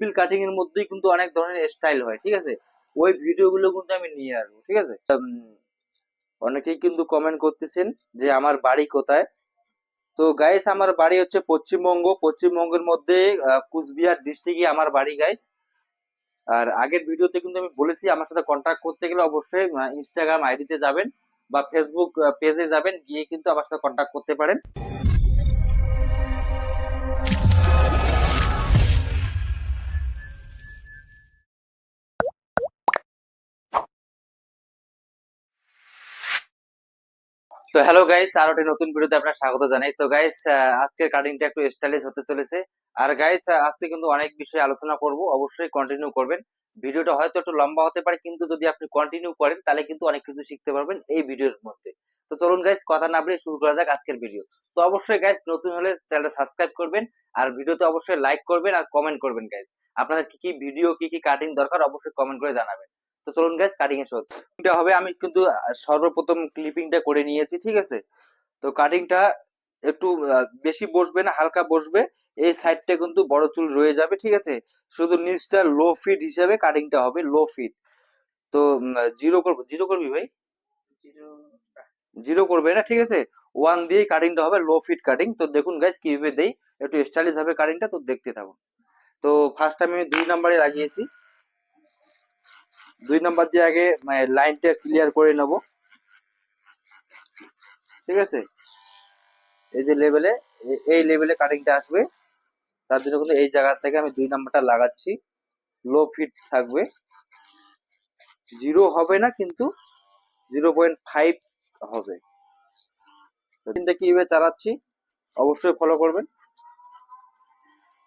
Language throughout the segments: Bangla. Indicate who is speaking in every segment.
Speaker 1: সিম্পল কাটিং এর মধ্যেই কিন্তু অনেক ধরনের স্টাইল হয়, ঠিক আছে? ওই ভিডিওগুলো কিন্তু আমি নিয়ে আসব, ঠিক আছে? অনেকেই কিন্তু কমেন্ট করতেছেন যে আমার বাড়ি কোথায়? তো গাইস আমার বাড়ি হচ্ছে পশ্চিমবঙ্গ। পশ্চিমবঙ্গের মধ্যে কুচবিহার ডিস্ট্রিক্টে আমার বাড়ি গাইস আর আগের ভিডিওতে কিন্তু আমি বলেছি, আমার সাথে কন্ট্যাক্ট করতে গেলে অবশ্যই ইনস্টাগ্রাম আইডিতে যাবেন বা ফেসবুক পেজে যাবেন, গিয়ে কিন্তু আমার সাথে কন্ট্যাক্ট করতে পারেন। তো হ্যালো গাইস আর একটা নতুন ভিডিওতে আপনার স্বাগত জানাই। তো গাইস আজকের কাটিংটা একটু স্টাইলিশ হতে চলেছে। আর গাইস আজকে কিন্তু অনেক বিষয়ে আলোচনা করব। অবশ্যই কন্টিনিউ করবেন। ভিডিওটা হয়তো একটু লম্বা হতে পারে, কিন্তু যদি আপনি কন্টিনিউ করেন, তাহলে কিন্তু অনেক কিছু শিখতে পারবেন এই ভিডিওর মধ্যে। তো চলুন গাইস কথা না বলে শুরু করা যাক আজকের ভিডিও তো অবশ্যই গাইস নতুন হলে চ্যানেলটা সাবস্ক্রাইব করবেন, আর ভিডিওতে অবশ্যই লাইক করবেন, আর কমেন্ট করবেন গাইস আপনাদের কি কি ভিডিও কি কি কাটিং দরকার, অবশ্যই কমেন্ট করে জানাবেন। তো চলুন গাইস কাটিং এর শুরু এটা হবে আমি কিন্তু সর্বপ্রথম ক্লিপিংটা করে নিয়েছি ঠিক আছে? তো কাটিংটা একটু বেশি বসবে না হালকা বসবে। এই সাইডটা কিন্তু বড় চুল রয়ে যাবে ঠিক আছে? শুধু নিচটা লো ফিট হিসাবে কাটিংটা হবে লো ফিট তো জিরো করব জিরো করবি ভাই? জিরো করবে না ঠিক আছে? ওয়ান দিয়ে কাটিংটা হবে লো ফিট কাটিং তো দেখুন গাইস কীভাবে দেই? একটু স্টাইলিশ হবে কাটিংটা তো দেখতে থাকুন। তো ফার্স্ট আমি দুই নাম্বারে লাগিয়েছি। দুই নাম্বার দিয়ে আগে মানে লাইনটা ক্লিয়ার করে নেব। ঠিক আছে? এই যে লেভেলে এই লেভেলে কাটিংটা আসবে। তার জন্য কিন্তু এই জায়গা থেকে আমি দুই নাম্বারটা লাগাচ্ছি। লো ফিট থাকবে। জিরো হবে না, কিন্তু জিরো পয়েন্ট ফাইভ হবে। তো তিনটা কীভাবে চালাচ্ছি, অবশ্যই ফলো করবেন।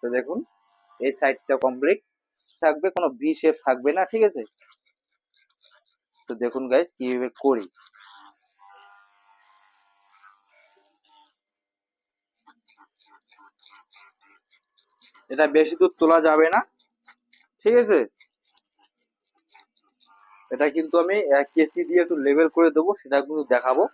Speaker 1: তো দেখুন, এই সাইডটা কমপ্লিট থাকবে, কোনো ভি শেপ থাকবে না, ঠিক আছে? দেখুন গাইস কীভাবে করি। এটা বেশি দূর তোলা যাবে না ঠিক আছে? এটা কিন্তু আমি আহ, কেসি দিয়ে একটু লেভেল করে দেবো সেটা কিন্তু দেখাবো।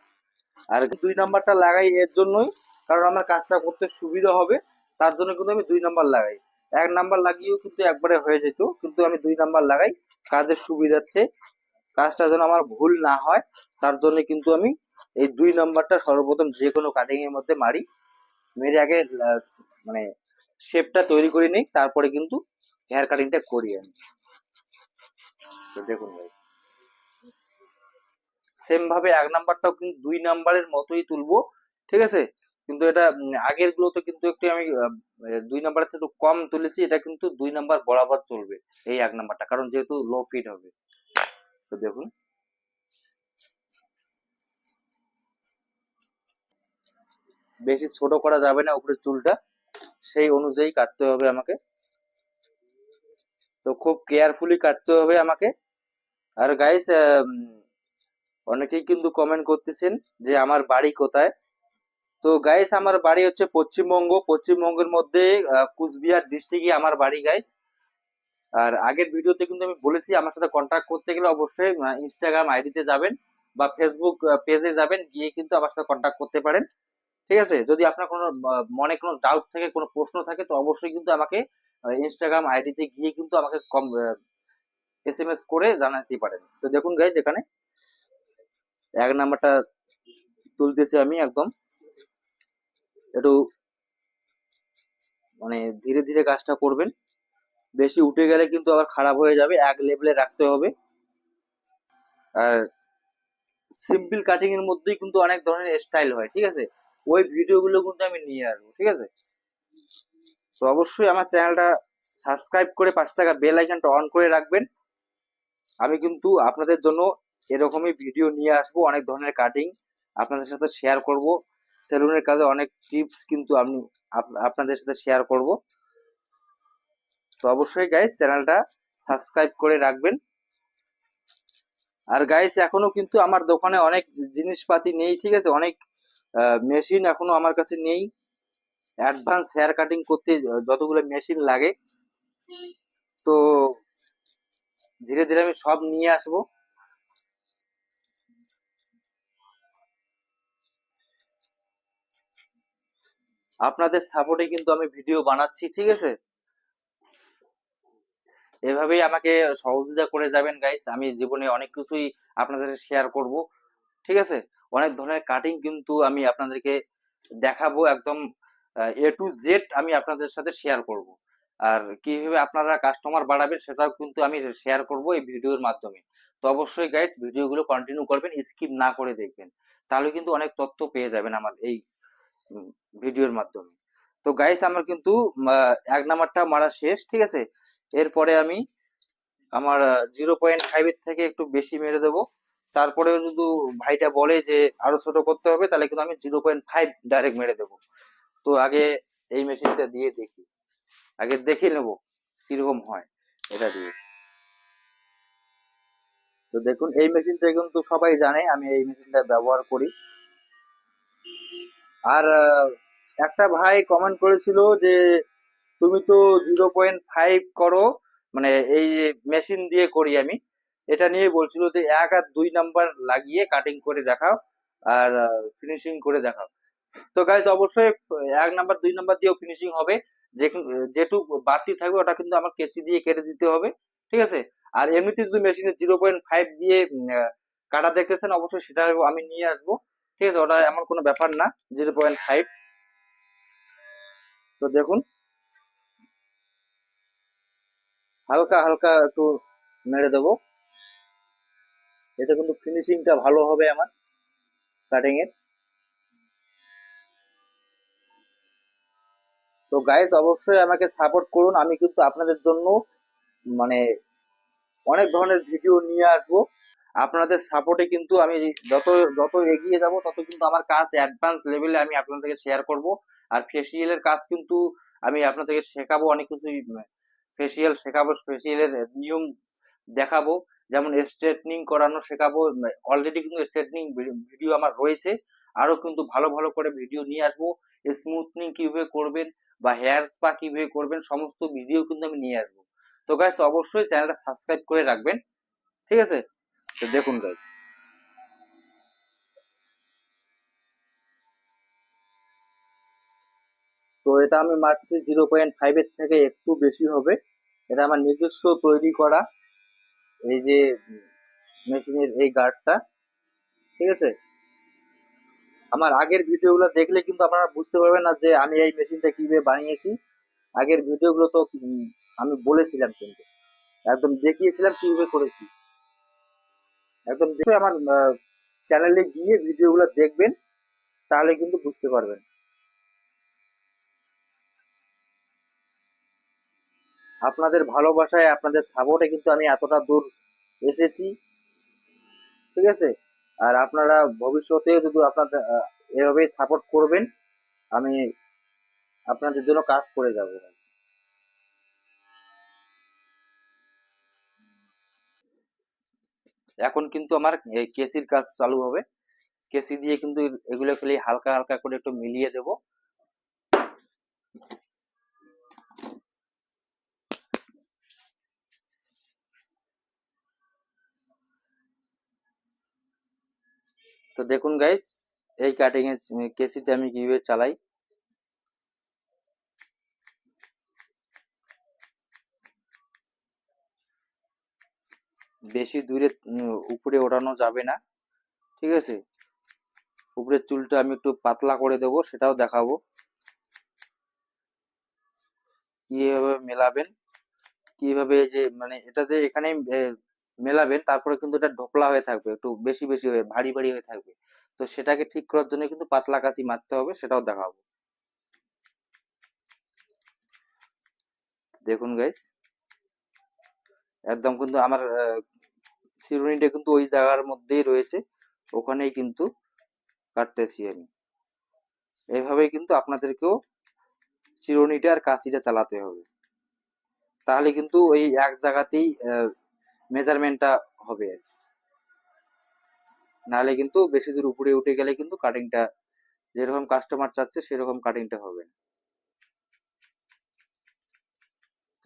Speaker 1: আর দুই নাম্বারটা লাগাই এর জন্যই কারণ আমার কাজটা করতে সুবিধা হবে তার জন্য কিন্তু আমি দুই নাম্বার লাগাই। এক নাম্বার লাগিয়েও কিন্তু একবারে হয়ে যেত কিন্তু আমি দুই নাম্বার লাগাই কাজের সুবিধার্থে। কাজটা যেন আমার ভুল না হয়, তার জন্য কিন্তু আমি এই দুই নাম্বারটা সর্বপ্রথম যে কোনো কাটিং এর মধ্যে মারি। মেরে আগে মানে শেপটা তৈরি করে নিই, তারপরে কিন্তু হেয়ার কাটিংটা করি আমি দেখুন ভাই। সেম ভাবে এক নাম্বারটাও কিন্তু দুই নাম্বারের মতোই তুলবো, ঠিক আছে? কিন্তু এটা আগের গুলোতে কিন্তু একটু আমি দুই নাম্বারের থেকে একটু কম তুলেছি, এটা কিন্তু দুই নাম্বার বরাবর চলবে, এই এক নাম্বারটা, কারণ যেহেতু লো ফিট হবে। তো দেখুন। বেশি ছোট করা যাবে না উপরে চুলটা। সেই অনুযায়ী কাটতে হবে আমাকে। তো খুব কেয়ারফুলি কাটতে হবে আমাকে। আর গাইস অনেকেই কিন্তু কমেন্ট করতেছেন যে আমার বাড়ি কোথায়? তো গাইস আমার বাড়ি হচ্ছে পশ্চিমবঙ্গ। পশ্চিমবঙ্গের মধ্যে কুচবিহার ডিস্ট্রিক্টে আমার বাড়ি গাইস আর আগের ভিডিওতে কিন্তু আমি বলেছি আমার সাথে কন্ট্যাক্ট করতে গেলে অবশ্যই ইনস্টাগ্রাম আইডিতে যাবেন বা ফেসবুক পেজে যাবেন, গিয়ে কিন্তু আমার সাথে কন্ট্যাক্ট করতে পারেন। ঠিক আছে? যদি আপনার কোনো মনে কোনো ডাউট থাকে, কোনো প্রশ্ন থাকে, তো অবশ্যই কিন্তু আমাকে ইনস্টাগ্রাম আইডিতে গিয়ে কিন্তু আমাকে কম এস এম এস করে জানাতে পারেন। তো দেখুন গাইজ এখানে এক নাম্বারটা তুলতেছি আমি একদম। একটু মানে ধীরে ধীরে কাজটা করবেন। বেশি উঠে গেলে কিন্তু আবার খারাপ হয়ে যাবে, এক লেভেলে রাখতে হবে। আর সিম্পল কাটিং এর মধ্যেই কিন্তু অনেক ধরনের স্টাইল হয়, ঠিক আছে? ওই ভিডিওগুলো কিন্তু আমি নিয়ে আসব, ঠিক আছে? তো অবশ্যই আমার চ্যানেলটা সাবস্ক্রাইব করে পাশে থাকা বেল আইকনটা অন করে রাখবেন। আমি কিন্তু আপনাদের জন্য এরকমই ভিডিও নিয়ে আসব, অনেক ধরনের কাটিং আপনাদের সাথে শেয়ার করব। সেলুনের কাজে অনেক টিপস কিন্তু আমি আপ- আপনাদের সাথে শেয়ার করব। তো অবশ্যই গাইস চ্যানেলটা সাবস্ক্রাইব করে রাখবেন। আর গাইস এখনও কিন্তু আমার দোকানে অনেক জিনিসপাতি নেই, ঠিক আছে? অনেক মেশিন এখনও আমার কাছে নেই। অ্যাডভান্স হেয়ার কাটিং করতে যতগুলো মেশিন লাগে। তো ধীরে ধীরে আমি সব নিয়ে আসব। আপনাদের সাপোর্টে কিন্তু আমি ভিডিও বানাচ্ছি, ঠিক আছে? এভাবেই আমাকে সহযোগিতা করে যাবেন গাইস আমি জীবনে অনেক কিছুই আপনাদের শেয়ার করব। ঠিক আছে? অনেক ধরনের কাটিং কিন্তু আমি আপনাদেরকে দেখাবো একদম এ টু জেড আমি আপনাদের সাথে শেয়ার করব। আর কীভাবে আপনারা কাস্টমার বাড়াবেন সেটাও কিন্তু আমি শেয়ার করব এই ভিডিওর মাধ্যমে। তো অবশ্যই গাইস ভিডিওগুলো কন্টিনিউ করবেন স্কিপ না করে দেখবেন। তাহলে কিন্তু অনেক তথ্য পেয়ে যাবেন আমার এই ভিডিওর মাধ্যমে। তো গাইস আমার কিন্তু এক নাম্বারটা মারা শেষ, ঠিক আছে? এরপরে আমি আমার জিরো পয়েন্ট ফাইভের থেকে একটু বেশি মেরে দেবো। তারপরে যদি ভাইটা বলে যে আরও ছোট করতে হবে, তাহলে কিন্তু আমি জিরো পয়েন্ট ফাইভ ডাইরেক্ট মেরে দেবো। তো আগে এই মেশিনটা দিয়ে দেখি। আগে দেখে নেব কীরকম হয় এটা দিয়ে। তো দেখুন, এই মেশিনটা কিন্তু সবাই জানে, আমি এই মেশিনটা ব্যবহার করি। আর একটা ভাই কমেন্ট করেছিল যে, তুমি তো জিরো পয়েন্ট ফাইভ করো মানে এই যে মেশিন দিয়ে করি আমি। এটা নিয়ে বলছিল যে, এক আর দুই নাম্বার লাগিয়ে কাটিং করে দেখাও, আর ফিনিশিং করে দেখাও। তো গাইজ অবশ্যই এক নাম্বার দুই নাম্বার দিয়েও ফিনিশিং হবে। যে যেটুক বাড়তি থাকবে, ওটা কিন্তু আমার কেসি দিয়ে কেটে দিতে হবে, ঠিক আছে? আর এমনিতে যদি মেশিনে জিরো পয়েন্ট ফাইভ দিয়ে কাটা দেখতেছেন অবশ্যই সেটা আমি নিয়ে আসব, ঠিক আছে? ওটা এমন কোনো ব্যাপার না জিরো পয়েন্ট ফাইভ তো দেখুন। হালকা হালকা একটু মেরে দেবো। এতে কিন্তু ফিনিশিংটা ভালো হবে আমার কাটিং এর। তো গাইস অবশ্যই আমাকে সাপোর্ট করুন। আমি কিন্তু আপনাদের জন্য মানে অনেক ধরনের ভিডিও নিয়ে আসব। আপনাদের সাপোর্টে কিন্তু আমি যত যত এগিয়ে যাব, তত কিন্তু আমার কাজ অ্যাডভান্স লেভেলে আমি আপনাদেরকে শেয়ার করব। আর ফেসিয়ালের কাজ কিন্তু আমি আপনাদেরকে শেখাবো অনেক কিছুই ফেসিয়াল শেখাবো ফেসিয়ালের নিয়ম দেখাবো, যেমন স্ট্রেটনিং করানো শেখাবো অলরেডি কিন্তু স্ট্রেটনিং ভিডিও আমার রয়েছে আরও কিন্তু ভালো ভালো করে ভিডিও নিয়ে আসব স্মুথনিং কীভাবে করবেন বা হেয়ার স্পা কীভাবে করবেন, সমস্ত ভিডিও কিন্তু আমি নিয়ে আসব। তো গাইস অবশ্যই চ্যানেলটা সাবস্ক্রাইব করে রাখবেন, ঠিক আছে? তো দেখুন গাইস তো এটা আমি মারছি জিরো পয়েন্ট ফাইভের থেকে একটু বেশি হবে। এটা আমার নিজস্ব তৈরি করা এই যে মেশিনের এই গার্ডটা, ঠিক আছে? আমার আগের ভিডিওগুলো দেখলে কিন্তু আপনারা বুঝতে পারবেন না যে আমি এই মেশিনটা কীভাবে বানিয়েছি। আগের ভিডিওগুলো তো আমি বলেছিলাম কিন্তু। একদম দেখিয়েছিলাম কীভাবে করেছি। একদম দেখে আমার চ্যানেলে গিয়ে ভিডিওগুলো দেখবেন, তাহলে কিন্তু বুঝতে পারবেন। আপনাদের ভালোবাসায়, আপনাদের সাপোর্টে কিন্তু আমি এতটা দূর এসেছি। ঠিক আছে? আর আপনারা ভবিষ্যতে যদি আপনাদের এভাবেই সাপোর্ট করবেন, আমি আপনাদের জন্য কাজ করে যাব। এখন কিন্তু আমার কেসির কাজ চালু হবে। কেসি দিয়ে কিন্তু এগুলো খালি হালকা হালকা করে একটু মিলিয়ে দেব। তো দেখুন গাইস এই কাটিং এর কেসিটা আমি কীভাবে চালাই? বেশি দূরে উপরে ওঠানো যাবে না, ঠিক আছে? উপরের চুলটা আমি একটু পাতলা করে দেবো, সেটাও দেখাবো। কীভাবে মেলাবেন? কীভাবে যে মানে এটাতে এখানে মেলাবেন তারপরে কিন্তু এটা ঢোকলা হয়ে থাকবে, একটু বেশি বেশি হয়ে, ভারী ভারী হয়ে থাকবে। তো সেটাকে ঠিক করার জন্য কিন্তু পাতলা কাঁচি মারতে হবে, সেটাও দেখাবো। দেখুন গাইস একদম কিন্তু আমার চিরুনিটা কিন্তু ওই জায়গার মধ্যেই রয়েছে, ওখানেই কিন্তু কাটতেছি আমি। এইভাবেই কিন্তু আপনাদেরকেও চিরুনিটা আর কাঁচিটা চালাতে হবে। তাহলে কিন্তু ওই এক জায়গাতেই মেজারমেন্টটা হবে আর। নাহলে কিন্তু বেশি দূর উপরে উঠে গেলে কিন্তু কাটিংটা যেরকম কাস্টমার চাচ্ছে সেরকম কাটিংটা হবে না।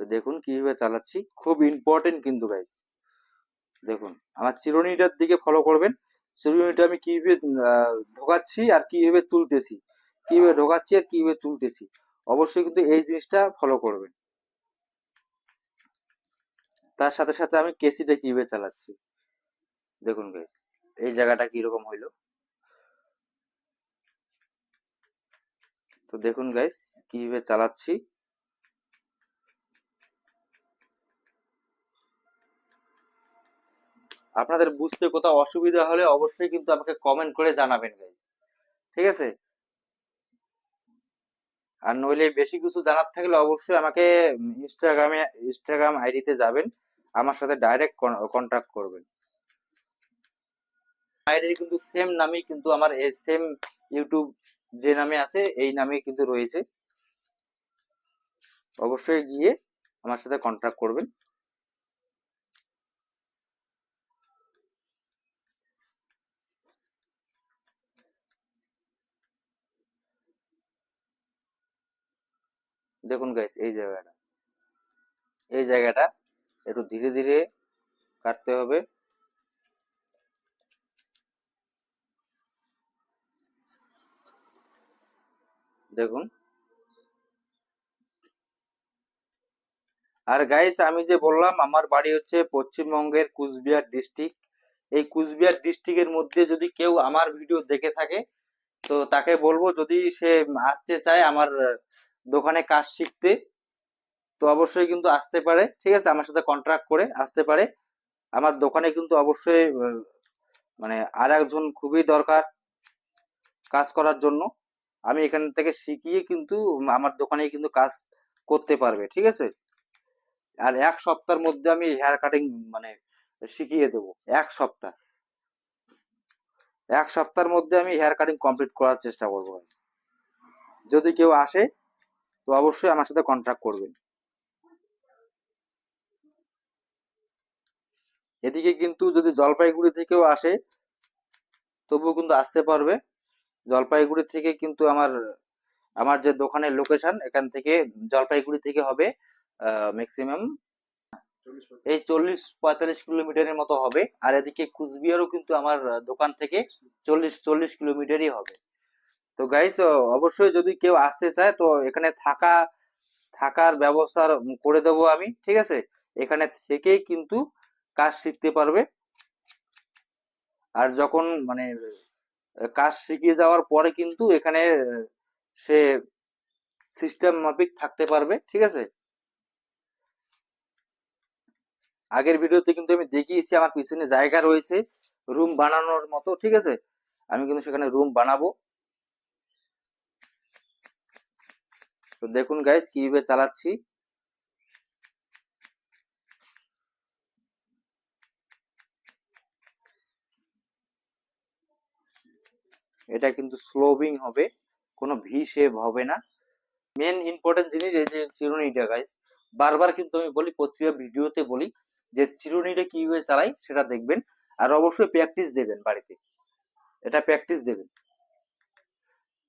Speaker 1: তো দেখুন কীভাবে চালাচ্ছি, খুব ইম্পর্টেন্ট কিন্তু গাইস দেখুন, আমার চিরুনিটার দিকে ফলো করবেন চিরুনিটা আমি কীভাবে ঢোকাচ্ছি আর কীভাবে তুলতেছি, কীভাবে ঢোকাচ্ছি আর কীভাবে তুলতেছি, অবশ্যই কিন্তু এই জিনিসটা ফলো করবেন তার সাথে সাথে আমি কেসিটা কীভাবে চালাচ্ছি? দেখুন গাইস এই জায়গাটা কীরকম হইল? তো দেখুন গাইস কীভাবে চালাচ্ছি? আপনাদের বুঝতে কোথাও অসুবিধা হলে অবশ্যই কিন্তু আমাকে কমেন্ট করে জানাবেন গাইস ঠিক আছে? আর নইলে বেশি কিছু জানার থাকলে অবশ্যই আমাকে ইনস্টাগ্রামে ইনস্টাগ্রাম আইডিতে যাবেন, আমার সাথে ডাইরেক্ট কন্ট্যাক্ট করবেন। আইডি কিন্তু সেম নামই কিন্তু আমার এই সেম ইউটিউব যে নামে আছে, এই নামেই কিন্তু রয়েছে। অবশ্যই গিয়ে আমার সাথে কন্ট্যাক্ট করবেন। দেখুন গাইস এই জায়গাটা। এই জায়গাটা একটু ধীরে ধীরে কাটতে হবে। দেখুন। আর গাইস আমি যে বললাম, আমার বাড়ি হচ্ছে পশ্চিমবঙ্গের কুচবিহার ডিস্ট্রিক্ট এই কুচবিহার ডিস্ট্রিক্টের মধ্যে যদি কেউ আমার ভিডিও দেখে থাকে, তো তাকে বলব যদি সে আসতে চায় আমার দোকানে কাজ শিখতে, তো অবশ্যই কিন্তু আসতে পারে। ঠিক আছে, আমার সাথে কন্ট্রাক্ট করে আসতে পারে। আমার দোকানে কিন্তু অবশ্যই মানে আর একজন খুবই দরকার কাজ করার জন্য। আমি এখান থেকে শিখিয়ে কিন্তু আমার দোকানে কিন্তু কাজ করতে পারবে, ঠিক আছে? আর এক সপ্তাহের মধ্যে আমি হেয়ার কাটিং মানে শিখিয়ে দেবো, এক সপ্তাহ। এক সপ্তাহের মধ্যে আমি হেয়ার কাটিং কমপ্লিট করার চেষ্টা করব। যদি কেউ আসে তো অবশ্যই আমার সাথে কন্ট্যাক্ট করবেন। এদিকে কিন্তু যদি জলপাইগুড়ি থেকেও আসে, তবুও কিন্তু আসতে পারবে। জলপাইগুড়ি থেকে কিন্তু আমার আমার যে দোকানের লোকেশন এখান থেকে জলপাইগুড়ি থেকে হবে ম্যাক্সিমাম এই চল্লিশ পঁয়তাল্লিশ কিলোমিটারের মতো হবে। আর এদিকে কুচবিহারও কিন্তু আমার দোকান থেকে চল্লিশ চল্লিশ কিলোমিটারই হবে। তো গাইস অবশ্যই যদি কেউ আসতে চায়, তো এখানে থাকা, থাকার ব্যবস্থা করে দেবো আমি, ঠিক আছে? এখানে থেকেই কিন্তু কাজ শিখতে পারবে। আর যখন মানে কাজ শিখিয়ে যাওয়ার পরে কিন্তু এখানে সে সিস্টেম মাফিক থাকতে পারবে, ঠিক আছে? আগের ভিডিওতে কিন্তু আমি দেখিয়েছি, আমার পিছনে জায়গা রয়েছে রুম বানানোর মতো, ঠিক আছে? আমি কিন্তু সেখানে রুম বানাবো। তো দেখুন গাইস কীভাবে চালাচ্ছি। এটা কিন্তু স্লোবিং হবে, কোনো ভি শেপ হবে না। মেন ইম্পর্টেন্ট জিনিস এই যে চিরুনিটা গাইস বারবার কিন্তু আমি বলি, প্রতিটা ভিডিওতে বলি যে চিরুনিটা কীভাবে চালাই সেটা দেখবেন, আর অবশ্যই প্র্যাকটিস দেবেন বাড়িতে। এটা প্র্যাকটিস দেবেন।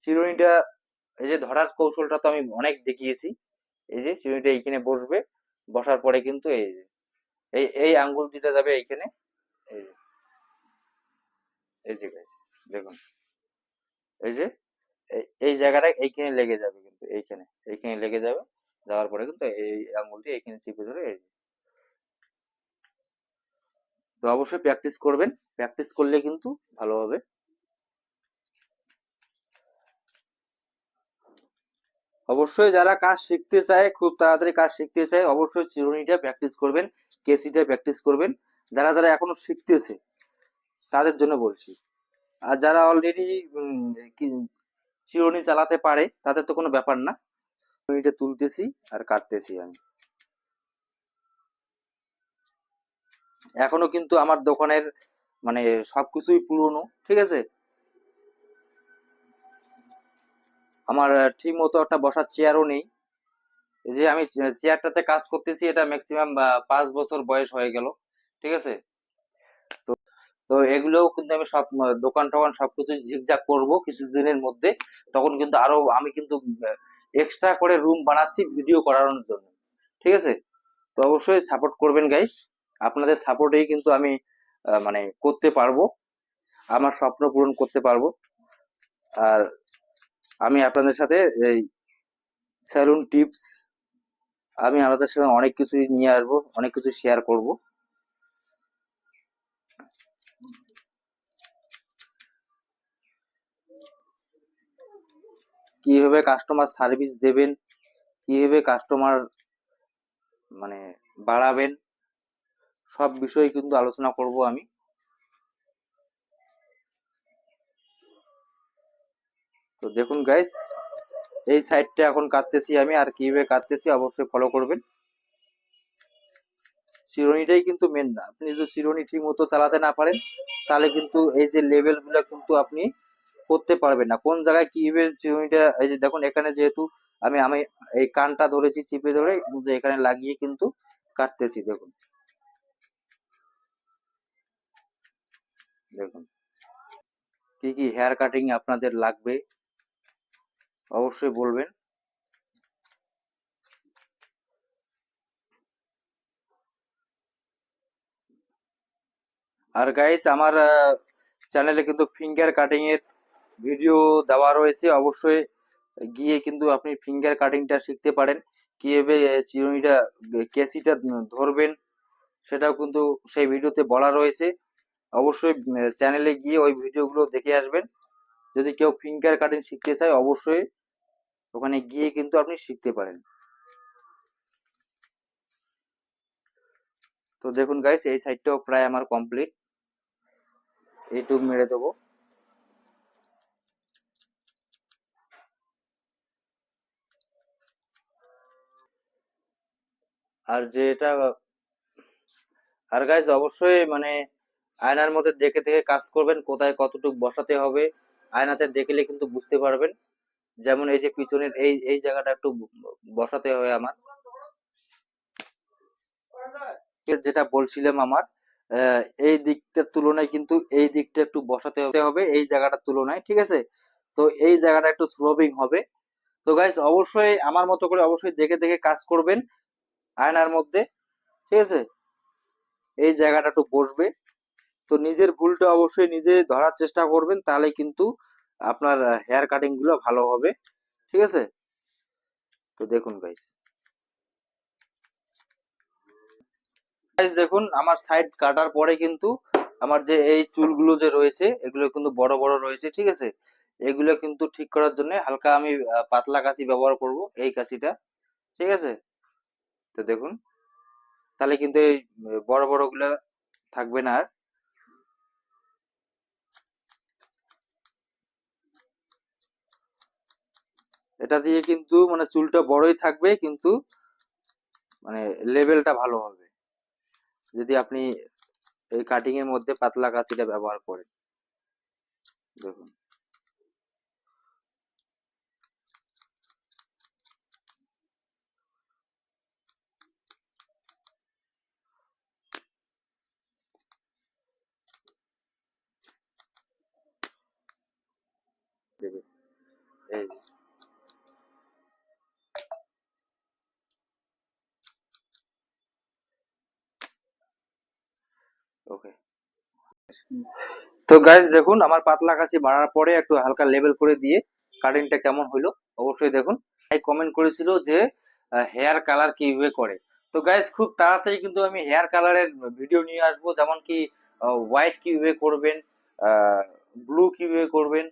Speaker 1: চিরুনিটা এই যে ধরার কৌশলটা তো আমি অনেক দেখিয়েছি এই যে চিরুনিটা এইখানে বসবে বসার পরে কিন্তু এই যে এই এই আঙ্গুল দুটা যাবে এইখানে এই যে এই যে guys, দেখুন এই যে এই- জায়গাটা এইখানে লেগে যাবে কিন্তু এইখানে এইখানে লেগে যাবে যাওয়ার পরে কিন্তু এই আঙ্গুলটি এইখানে চিপে ধরে এই। তো অবশ্যই প্র্যাকটিস করবেন প্র্যাকটিস করলে কিন্তু ভালো হবে অবশ্যই যারা কাজ শিখতে চায়, খুব তাড়াতাড়ি কাজ শিখতে চায়, অবশ্যই চিরুনিটা প্র্যাকটিস করবেন, কেসিটা প্র্যাকটিস করবেন। যারা যারা এখনও শিখতেছে, তাদের জন্য বলছি। আর যারা অলরেডি চিরুনি চালাতে পারে, তাদের তো কোনো ব্যাপার না। চিরুনিটা তুলতেছি আর কাটতেছি আমি। এখনও কিন্তু আমার দোকানের মানে সবকিছুই পুরনো, ঠিক আছে? আমার ঠিক মতো একটা বসার চেয়ারও নেই। যে আমি চেয়ারটাতে কাজ করতেছি, এটা ম্যাক্সিমাম পাঁচ বছর বয়স হয়ে গেল, ঠিক আছে? তো তো এগুলোও কিন্তু আমি সব দোকান টোকান সবকিছু ঝিকঝাক করব কিছুদিনের মধ্যে। তখন কিন্তু আরও, আমি কিন্তু এক্সট্রা করে রুম বানাচ্ছি ভিডিও করানোর জন্য, ঠিক আছে? তো অবশ্যই সাপোর্ট করবেন গাইস আপনাদের সাপোর্টেই কিন্তু আমি মানে করতে পারব। আমার স্বপ্ন পূরণ করতে পারব। আর আমি আপনাদের সাথে এই স্যালুন টিপস আমি আপনাদের সাথে অনেক কিছুই নিয়ে আসব, অনেক কিছু শেয়ার করব। কীভাবে কাস্টমার সার্ভিস দেবেন, কীভাবে কাস্টমার মানে বাড়াবেন, সব বিষয়ে কিন্তু আলোচনা করব আমি। তো দেখুন গাইস এই সাইডটা এখন কাটতেছি আমি, আর কীভাবে কাটতেছি অবশ্যই ফলো করবেন। চিরুনিটাই কিন্তু মেন না। আপনি যদি চিরুনি ঠিক মতো চালাতে না পারেন, তাহলে কিন্তু এই যে লেভেলগুলো কিন্তু আপনি করতে পারবেন না। কোন জায়গায় কীভাবে চিরুনিটা এই যে দেখুন, এখানে যেহেতু আমি আমি এই কানটা ধরেছি, চিপে ধরে, কিন্তু এখানে লাগিয়ে কিন্তু কাটতেছি, দেখুন। দেখুন। কি কি হেয়ার কাটিং আপনাদের লাগবে? অবশ্যই বলবেন। আর গাইস আমার চ্যানেলে কিন্তু ফিঙ্গার কাটিং এর ভিডিও দেওয়া রয়েছে। অবশ্যই গিয়ে কিন্তু আপনি ফিঙ্গার কাটিংটা শিখতে পারেন। কীভাবে চিরুনিটা কেসিটা ধরবেন সেটাও কিন্তু সেই ভিডিওতে বলা রয়েছে। অবশ্যই চ্যানেলে গিয়ে ওই ভিডিওগুলো দেখে আসবেন। যদি কেউ ফিঙ্গার কাটিং শিখতে চায়, অবশ্যই ওখানে গিয়ে কিন্তু আপনি শিখতে পারেন। তো দেখুন গাইস এই সাইডটাও প্রায় আমার কমপ্লিট এইটুক মেরে দেবো। আর যেটা, আর গাইজ অবশ্যই মানে আয়নার মধ্যে দেখে দেখে কাজ করবেন, কোথায় কতটুকু বসাতে হবে। আয়নাতে দেখলে কিন্তু বুঝতে পারবেন। যেমন এই যে পিছনের এই এই জায়গাটা একটু বসাতে হয় আমার। যেটা বলছিলাম আমার এই দিকটার তুলনায় কিন্তু এই দিকটা একটু বসাতে হবে, এই জায়গাটার তুলনায়, ঠিক আছে? তো এই জায়গাটা একটু স্লোবিং হবে। তো গাইজ অবশ্যই আমার মতো করে অবশ্যই দেখে দেখে কাজ করবেন আয়নার মধ্যে, ঠিক আছে? এই জায়গাটা একটু বসবে। তো নিজের ভুলটা অবশ্যই নিজে ধরার চেষ্টা করবেন, তাহলে কিন্তু আপনার হেয়ার কাটিংগুলো ভালো হবে। ঠিক আছে? তো দেখুন গাইস গাইস দেখুন, আমার সাইড কাটার পরে কিন্তু আমার যে এই চুলগুলো যে রয়েছে, এগুলো কিন্তু বড় বড় রয়েছে, ঠিক আছে? এগুলো কিন্তু ঠিক করার জন্য হালকা আমি পাতলা কাঁচি ব্যবহার করব, এই কাঁচিটা ঠিক আছে? তো দেখুন। তাহলে কিন্তু এই বড় বড়গুলা থাকবে না আর। এটা দিয়ে কিন্তু মানে চুলটা বড়ই থাকবে, কিন্তু মানে লেভেলটা ভালো হবে। যদি আপনি এই কাটিং এর মধ্যে পাতলা কাঁচিটা ব্যবহার করেন। দেখুন দেবে এই যে। ওকে তো গাইজ দেখুন, আমার পাতলা কাশি বাড়ার পরে একটু হালকা লেভেল করে দিয়ে কাটিংটা কেমন হইল, অবশ্যই দেখুন। ভাই কমেন্ট করেছিল যে হেয়ার কালার কীভাবে করে। তো গাইজ খুব তাড়াতাড়ি কিন্তু আমি হেয়ার কালারের ভিডিও নিয়ে আসব, যেমন কি হোয়াইট কীভাবে করবেন ব্লু কীভাবে করবেন,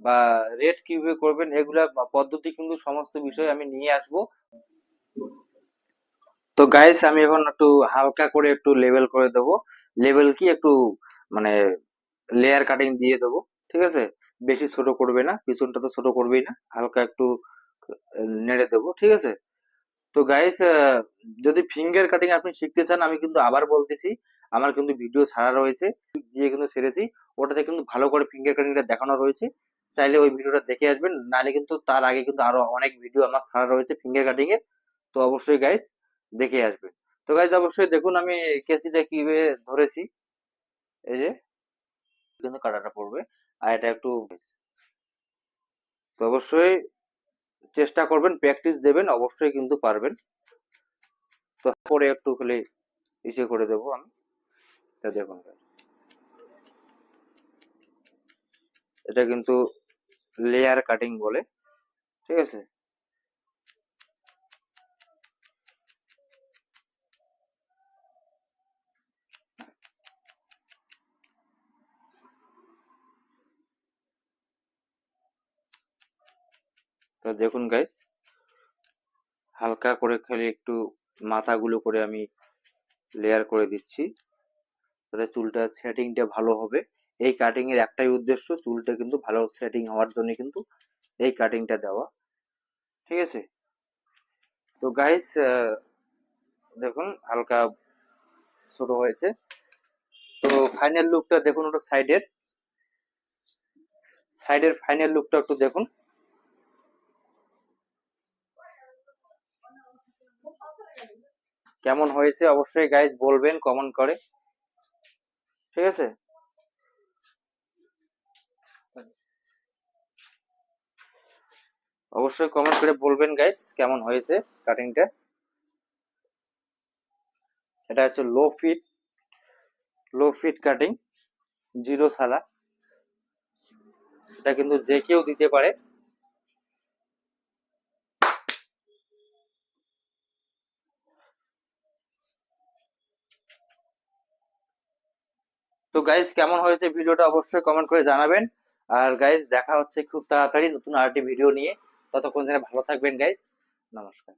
Speaker 1: বা রেড কীভাবে করবেন, এগুলা পদ্ধতি কিন্তু সমস্ত বিষয় আমি নিয়ে আসব। তো গাইস আমি এখন একটু হালকা করে একটু লেভেল করে দেবো। লেভেল কি? একটু মানে লেয়ার কাটিং দিয়ে দেবো, ঠিক আছে? বেশি ছোট করবে না, পিছনটা তো ছোট করবেই না, হালকা একটু নেড়ে দেবো, ঠিক আছে? তো গাইস যদি ফিঙ্গার কাটিং আপনি শিখতে চান, আমি কিন্তু আবার বলতেছি, আমার কিন্তু ভিডিও ছাড়া রয়েছে দিয়ে কিন্তু ছেড়েছি, ওটাতে কিন্তু ভালো করে ফিঙ্গার কাটিংটা দেখানো রয়েছে, চাইলে ওই ভিডিওটা দেখে আসবেন, নাহলে কিন্তু তার আগে কিন্তু আরও অনেক ভিডিও আমার ছাড়া রয়েছে ফিঙ্গার কাটিং এর, তো অবশ্যই গাইস দেখে আসবেন। তো গাইজ অবশ্যই দেখুন, আমি কেসিটা কীভাবে ধরেছি। এই যে, কিন্তু কাটাটা পড়বে। আর এটা একটু তো অবশ্যই চেষ্টা করবেন প্র্যাকটিস দেবেন, অবশ্যই কিন্তু পারবেন। তো পরে একটু খালি ইসে করে দেবো আমি। তা দেখুন এটা কিন্তু লেয়ার কাটিং বলে, ঠিক আছে? তো দেখুন গাইস হালকা করে খালি একটু মাথাগুলো করে আমি লেয়ার করে দিচ্ছি। যাতে চুলটা সেটিংটা ভালো হবে। এই কাটিং এর একটাই উদ্দেশ্য, চুলটা কিন্তু ভালো সেটিং হওয়ার জন্য কিন্তু এই কাটিংটা দেওয়া। ঠিক আছে? তো গাইস দেখুন, হালকা ছোট হয়েছে। তো ফাইনাল লুকটা দেখুন ওটা সাইডের সাইডের ফাইনাল লুকটা একটু দেখুন। কেমন হয়েছে অবশ্যই গাইজ বলবেন কমেন্ট করে। ঠিক আছে? অবশ্যই কমেন্ট করে বলবেন গাইস কেমন হয়েছে কাটিংটা এটা হচ্ছে low feet low feet cutting zero সালা। এটা কিন্তু যে কেউ দিতে পারে। তো গাইজ কেমন হয়েছে ভিডিওটা অবশ্যই কমেন্ট করে জানাবেন। আর গাইজ দেখা হচ্ছে খুব তাড়াতাড়ি নতুন আরেকটি ভিডিও নিয়ে। ততক্ষণ যেন ভালো থাকবেন গাইজ নমস্কার।